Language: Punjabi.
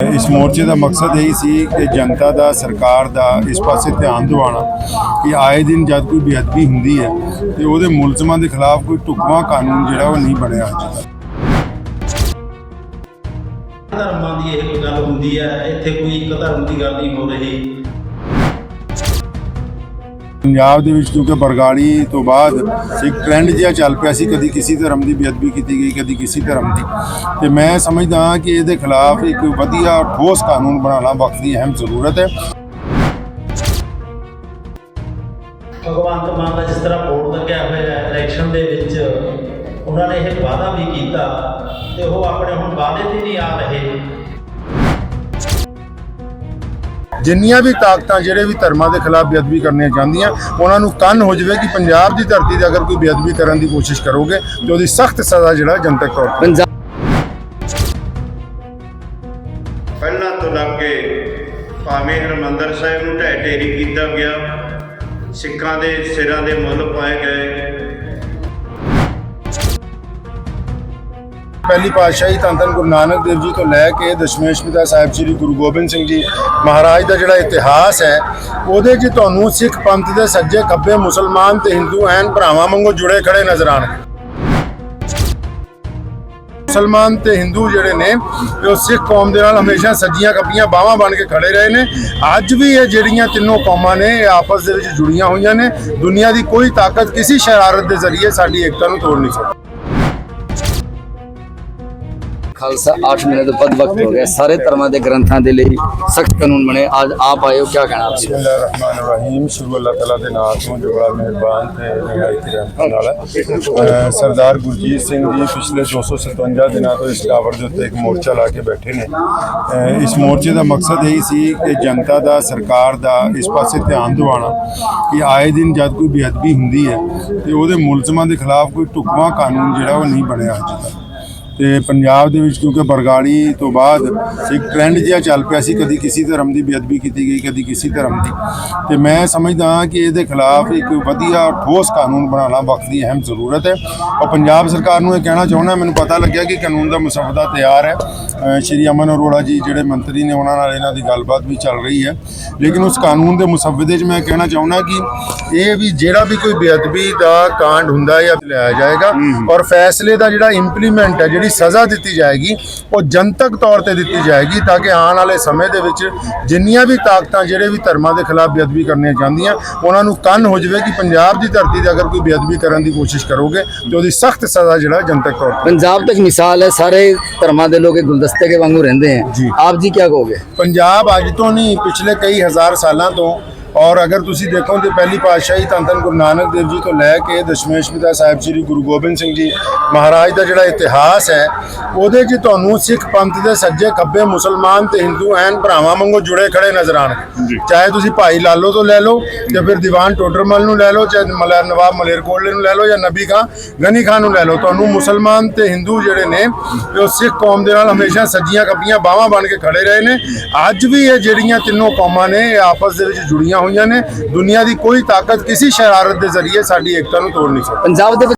ਇਸ ਮੋਰਚੇ ਦਾ ਮਕਸਦ ਇਹ ਸੀ ਕਿ ਜਨਤਾ ਦਾ, ਸਰਕਾਰ ਦਾ ਇਸ ਪਾਸੇ ਧਿਆਨ ਦਿਵਾਉਣਾ ਕਿ ਆਏ ਦਿਨ ਜਦ ਕੋਈ ਬੇਅਦਬੀ ਹੁੰਦੀ ਹੈ ਤੇ ਉਹਦੇ ਮੁਲਜ਼ਮਾਂ ਦੇ ਖਿਲਾਫ ਕੋਈ ਢੁਕਵਾਂ ਕਾਨੂੰਨ ਜਿਹੜਾ ਉਹ ਨਹੀਂ ਬਣਿਆ ਅੱਜ। ਤੱਕ ਧਰਮਾਂ ਦੀ ਇਹ ਕੋਈ ਗੱਲ ਹੁੰਦੀ ਹੈ, ਇੱਥੇ ਕੋਈ ਇੱਕ ਧਰਮ ਦੀ ਗੱਲ ਨਹੀਂ ਹੋ ਰਹੀ। ਪੰਜਾਬ ਦੇ ਵਿੱਚ, ਕਿਉਂਕਿ ਬਰਗਾੜੀ ਤੋਂ ਬਾਅਦ ਇੱਕ ਟ੍ਰੈਂਡ ਜਿਹਾ ਚੱਲ ਪਿਆ ਸੀ, ਕਦੀ ਕਿਸੇ ਧਰਮ ਦੀ ਬੇਅਦਬੀ ਕੀਤੀ ਗਈ, ਕਦੀ ਕਿਸੇ ਧਰਮ ਦੀ। ਤੇ ਮੈਂ ਸਮਝਦਾ ਹਾਂ ਕਿ ਇਹਦੇ ਖਿਲਾਫ ਇੱਕ ਵਧੀਆ ਠੋਸ ਕਾਨੂੰਨ ਬਣਾਉਣਾ ਵਕਤ ਦੀ ਅਹਿਮ ਜ਼ਰੂਰਤ ਹੈ। ਭਗਵੰਤ ਮਾਨ ਦਾ ਜਿਸ ਤਰ੍ਹਾਂ ਬੋਰਡ ਲੱਗਿਆ ਹੋਇਆ ਹੈ ਇਲੈਕਸ਼ਨ ਦੇ ਵਿੱਚ, ਉਹਨਾਂ ਨੇ ਇਹ ਵਾਅਦਾ ਵੀ ਕੀਤਾ, ਤੇ ਉਹ ਆਪਣੇ ਹੁਣ ਵਾਅਦੇ ਤੇ ਨਹੀਂ ਆ ਰਹੇ। ਜਿੰਨੀਆਂ ਵੀ ਤਾਕਤਾਂ ਜਿਹੜੇ ਵੀ ਧਰਮਾਂ ਦੇ ਖਿਲਾਫ ਬੇਅਦਬੀ ਕਰਨੀਆਂ ਚਾਹੁੰਦੀਆਂ ਉਹਨਾਂ ਨੂੰ ਕੰਨ ਹੋ ਜਾਵੇ ਕਿ ਪੰਜਾਬ ਦੀ ਧਰਤੀ ਤੇ ਅਗਰ ਕੋਈ ਬੇਅਦਬੀ ਕਰਨ ਦੀ ਕੋਸ਼ਿਸ਼ ਕਰੋਗੇ ਤੇ ਉਹਦੀ ਸਖਤ ਸਜ਼ਾ ਜਿਹੜਾ ਜਨਤਕ ਤੌਰ ਤੇ ਪੰਜਾਬ ਪਹਿਲਾਂ ਤੋਂ ਲੱਗ ਕੇ ਭਾਵੇਂ ਹਰਮੰਦਰ ਸਾਹਿਬ ਨੂੰ ਢਹਿ ਢੇਰੀ ਕੀਤਾ ਗਿਆ ਸਿੱਖਾਂ ਦੇ ਸਿਰਾਂ ਦੇ ਮੁੱਲ ਪਾਏ ਗਏ ਪਹਿਲੀ ਪਾਤਸ਼ਾਹੀ ਧੰਨ ਧੰਨ ਗੁਰੂ ਨਾਨਕ ਦੇਵ ਜੀ ਤੋਂ ਲੈ ਕੇ ਦਸ਼ਮੇਸ਼ ਪਿਤਾ ਸਾਹਿਬ ਸ੍ਰੀ ਗੁਰੂ ਗੋਬਿੰਦ ਸਿੰਘ ਜੀ ਮਹਾਰਾਜ ਦਾ ਜਿਹੜਾ ਇਤਿਹਾਸ ਹੈ, ਉਹਦੇ 'ਚ ਤੁਹਾਨੂੰ ਸਿੱਖ ਪੰਥ ਦੇ ਸੱਜੇ ਖੱਬੇ ਮੁਸਲਮਾਨ ਤੇ ਹਿੰਦੂ ਐਨ ਭਰਾਵਾਂ ਵਾਂਗੂ ਜੁੜੇ ਖੜੇ ਨਜ਼ਰ ਆਣਗੇ ਮੁਸਲਮਾਨ ਤੇ ਹਿੰਦੂ ਜਿਹੜੇ ਨੇ ਉਹ ਸਿੱਖ ਕੌਮ ਦੇ ਨਾਲ ਹਮੇਸ਼ਾ ਸੱਜੀਆਂ ਖੱਬੀਆਂ ਬਾਹਾਂ ਬਣ ਕੇ ਖੜੇ ਰਹੇ ਨੇ। ਅੱਜ ਵੀ ਇਹ ਜਿਹੜੀਆਂ ਤਿੰਨੋਂ ਕੌਮਾਂ ਨੇ, ਇਹ ਆਪਸ ਦੇ ਵਿੱਚ ਜੁੜੀਆਂ ਹੋਈਆਂ ਨੇ। ਦੁਨੀਆ ਦੀ ਕੋਈ ਤਾਕਤ, ਕਿਸੇ ਸ਼ਰਾਰਤ ਦੇ ਜ਼ਰੀਏ ਸਾਡੀ ਏਕਤਾ ਨੂੰ ਤੋੜ ਨਹੀਂ ਸਕਦੀ। ਖਾਲਸਾ 8 ਮਹੀਨੇ ਤੋਂ ਵੱਧ ਵਕਤ ਹੋ ਗਿਆ। ਸਾਰੇ ਧਰਮਾਂ ਦੇ ਗ੍ਰੰਥਾਂ ਦੇ ਲਈ ਸਖਤ ਕਾਨੂੰਨ ਬਣੇ। ਅੱਜ ਆਪ ਆਏ ਹੋ ਕੀ ਕਹਿਣਾ ਆਪ ਬਿਸਮਿਲ੍ਲਾਹਿਰਰਹਿਮਾਨਿਰਰਹੀਮ ਸ਼ੁਰੂ ਅੱਲਾਹ ਤਾਲਾ ਦੇ ਨਾਮ ਤੋਂ ਜੋ ਬੜਾ ਮਿਹਰਬਾਨ ਤੇ ਨਿਹਾਇਤ ਰਹਿਮਤ ਵਾਲਾ ਹੈ। ਸਰਦਾਰ ਗੁਰਜੀਤ ਸਿੰਘ ਜੀ ਪਿਛਲੇ 257 ਦਿਨਾਂ ਤੋਂ ਇਸ ਟਾਵਰ ਦੇ ਉੱਤੇ ਇੱਕ ਮੋਰਚਾ ਲਾ ਕੇ ਬੈਠੇ ਨੇ। ਇਸ ਮੋਰਚੇ ਦਾ ਮਕਸਦ ਇਹ ਸੀ ਕਿ ਜਨਤਾ ਦਾ, ਸਰਕਾਰ ਦਾ ਇਸ ਪਾਸੇ ਧਿਆਨ ਦਿਵਾਉਣਾ ਕਿ ਆਏ ਦਿਨ ਜਦ ਕੋਈ ਬੇਅਦਬੀ ਹੁੰਦੀ ਹੈ ਤੇ ਉਹਦੇ ਮੁਲਜ਼ਮਾਂ ਦੇ ਖਿਲਾਫ ਕੋਈ ਢੁਕਵਾਂ ਕਾਨੂੰਨ ਜਿਹੜਾ ਉਹ ਨਹੀਂ ਬਣਿਆ ਅੱਜ ਤੱਕ। ਤੇ ਪੰਜਾਬ ਦੇ ਵਿੱਚ ਕਿਉਂਕਿ ਬਰਗਾੜੀ ਤੋਂ ਬਾਅਦ ਇੱਕ ਟ੍ਰੈਂਡ ਜਿਹਾ ਚੱਲ ਪਿਆ ਸੀ ਕਦੀ ਕਿਸੇ ਧਰਮ ਦੀ ਬੇਅਦਬੀ ਕੀਤੀ ਗਈ ਕਦੀ ਕਿਸੇ ਧਰਮ ਦੀ। ਤੇ ਮੈਂ ਸਮਝਦਾ ਹਾਂ ਕਿ ਇਹਦੇ ਖਿਲਾਫ ਇੱਕ ਵਧੀਆ ਠੋਸ ਕਾਨੂੰਨ ਬਣਾਉਣਾ ਵਕਤ ਦੀ ਅਹਿਮ ਜ਼ਰੂਰਤ ਹੈ। ਔਰ ਪੰਜਾਬ ਸਰਕਾਰ ਨੂੰ ਇਹ ਕਹਿਣਾ ਚਾਹੁੰਦਾ ਮੈਨੂੰ ਪਤਾ ਲੱਗਿਆ ਕਿ ਕਾਨੂੰਨ ਦਾ ਮਸਵਦਾ ਤਿਆਰ ਹੈ। ਸ਼੍ਰੀ ਅਮਨ ਅਰੋੜਾ ਜੀ ਜਿਹੜੇ ਮੰਤਰੀ ਨੇ ਉਹਨਾਂ ਨਾਲ ਇਹਨਾਂ ਦੀ ਗੱਲਬਾਤ ਵੀ ਚੱਲ ਰਹੀ ਹੈ। ਲੇਕਿਨ ਉਸ ਕਾਨੂੰਨ ਦੇ ਮਸਵਦੇ 'ਚ ਮੈਂ ਕਹਿਣਾ ਚਾਹੁੰਦਾ ਕਿ ਇਹ ਵੀ ਜਿਹੜਾ ਵੀ ਕੋਈ ਬੇਅਦਬੀ ਦਾ ਕਾਂਡ ਹੁੰਦਾ ਹੈ ਜਾਂ ਲਿਆ ਜਾਏਗਾ। ਔਰ ਫੈਸਲੇ ਦਾ ਜਿਹੜਾ ਇੰਪਲੀਮੈਂਟ ਹੈ ਜਿਹੜੀ ਜਿਹੜੀ ਸਜ਼ਾ ਦਿੱਤੀ ਜਾਏਗੀ ਉਹ ਜਨਤਕ ਤੌਰ ਤੇ ਦਿੱਤੀ ਜਾਏਗੀ ਤਾਂ ਕਿ ਆਉਣ ਵਾਲੇ ਸਮੇਂ ਦੇ ਵਿੱਚ ਜਿੰਨੀਆਂ ਵੀ ਤਾਕਤਾਂ ਜਿਹੜੇ ਵੀ ਧਰਮਾਂ ਦੇ ਖਿਲਾਫ ਬੇਅਦਬੀ ਕਰਨੀਆਂ ਚਾਹੁੰਦੀਆਂ ਉਹਨਾਂ ਨੂੰ ਕੰਨ ਹੋ ਜਾਵੇ ਕਿ ਪੰਜਾਬ ਦੀ ਧਰਤੀ ਤੇ ਅਗਰ ਕੋਈ ਬੇਅਦਬੀ ਕਰਨ ਦੀ ਕੋਸ਼ਿਸ਼ ਕਰੋਗੇ ਤੇ ਉਹਦੀ ਸਖਤ ਸਜ਼ਾ ਜਿਹੜਾ ਜਨਤਕ ਤੌਰ ਤੇ। ਪੰਜਾਬ 'ਤੇ ਮਿਸਾਲ ਹੈ ਸਾਰੇ ਧਰਮਾਂ ਦੇ ਲੋਕ ਗੁਲਦਸਤੇ ਕੇ ਵਾਂਗੂ ਰਹਿੰਦੇ ਹਨ ਆਪ ਜੀ ਕੀ ਕਹੋਗੇ? ਪੰਜਾਬ ਅੱਜ ਤੋਂ ਨਹੀਂ ਪਿਛਲੇ ਕਈ ਹਜ਼ਾਰ ਸਾਲਾਂ ਤੋਂ ਔਰ ਅਗਰ ਤੁਸੀਂ ਦੇਖੋ ਤੇ ਪਹਿਲੀ ਪਾਤਸ਼ਾਹੀ ਧੰਨ ਗੁਰੂ ਨਾਨਕ ਦੇਵ ਜੀ ਤੋਂ ਲੈ ਕੇ ਦਸ਼ਮੇਸ਼ ਪਿਤਾ ਸਾਹਿਬ ਸ੍ਰੀ ਗੁਰੂ ਗੋਬਿੰਦ ਸਿੰਘ ਜੀ ਮਹਾਰਾਜ ਦਾ ਜਿਹੜਾ ਇਤਿਹਾਸ ਹੈ ਉਹਦੇ 'ਚ ਤੁਹਾਨੂੰ ਸਿੱਖ ਪੰਥ ਦੇ ਸੱਜੇ ਖੱਬੇ ਮੁਸਲਮਾਨ ਤੇ ਹਿੰਦੂ ਐਨ ਭਰਾਵਾਂ ਵਾਂਗੂ ਜੁੜੇ ਖੜੇ ਨਜ਼ਰ ਆਣਗੇ ਚਾਹੇ ਤੁਸੀਂ ਭਾਈ ਲਾਲੋ ਤੋਂ ਲੈ ਲਓ ਜਾਂ ਫਿਰ ਦੀਵਾਨ ਟੋਡਰਮਲ ਨੂੰ ਲੈ ਲਓ ਚਾਹੇ ਮਲਰ ਨਵਾਬ ਮਲੇਰਕੋਟਲੇ ਨੂੰ ਲੈ ਲਓ ਜਾਂ ਨਬੀ ਖਾਂ ਗਨੀ ਖਾਨ ਨੂੰ ਲੈ ਲਓ। ਤੁਹਾਨੂੰ ਮੁਸਲਮਾਨ ਤੇ ਹਿੰਦੂ ਜਿਹੜੇ ਨੇ ਤੇ ਉਹ ਸਿੱਖ ਕੌਮ ਦੇ ਨਾਲ ਹਮੇਸ਼ਾ ਸੱਜੀਆਂ ਖੱਬੀਆਂ ਬਾਹਾਂ ਬਣ ਕੇ ਖੜੇ ਰਹੇ ਨੇ। ਅੱਜ ਵੀ ਇਹ ਜਿਹੜੀਆਂ ਤਿੰਨੋਂ ਕੌਮਾਂ ਨੇ ਆਪਸ ਦੇ ਵਿੱਚ ਜੁੜੀਆਂ ਹੋਈਆਂ ਨੇ। ਦੁਨੀਆ ਦੀ ਕੋਈ ਤਾਕਤ ਕਿਸੇ ਸ਼ਰਾਰਤ ਦੇ ਜ਼ਰੀਏ ਸਾਡੀ ਏਕਤਾ ਨੂੰ ਤੋੜ ਨਹੀਂ ਸਕਦੀ। ਪੰਜਾਬ ਦੇ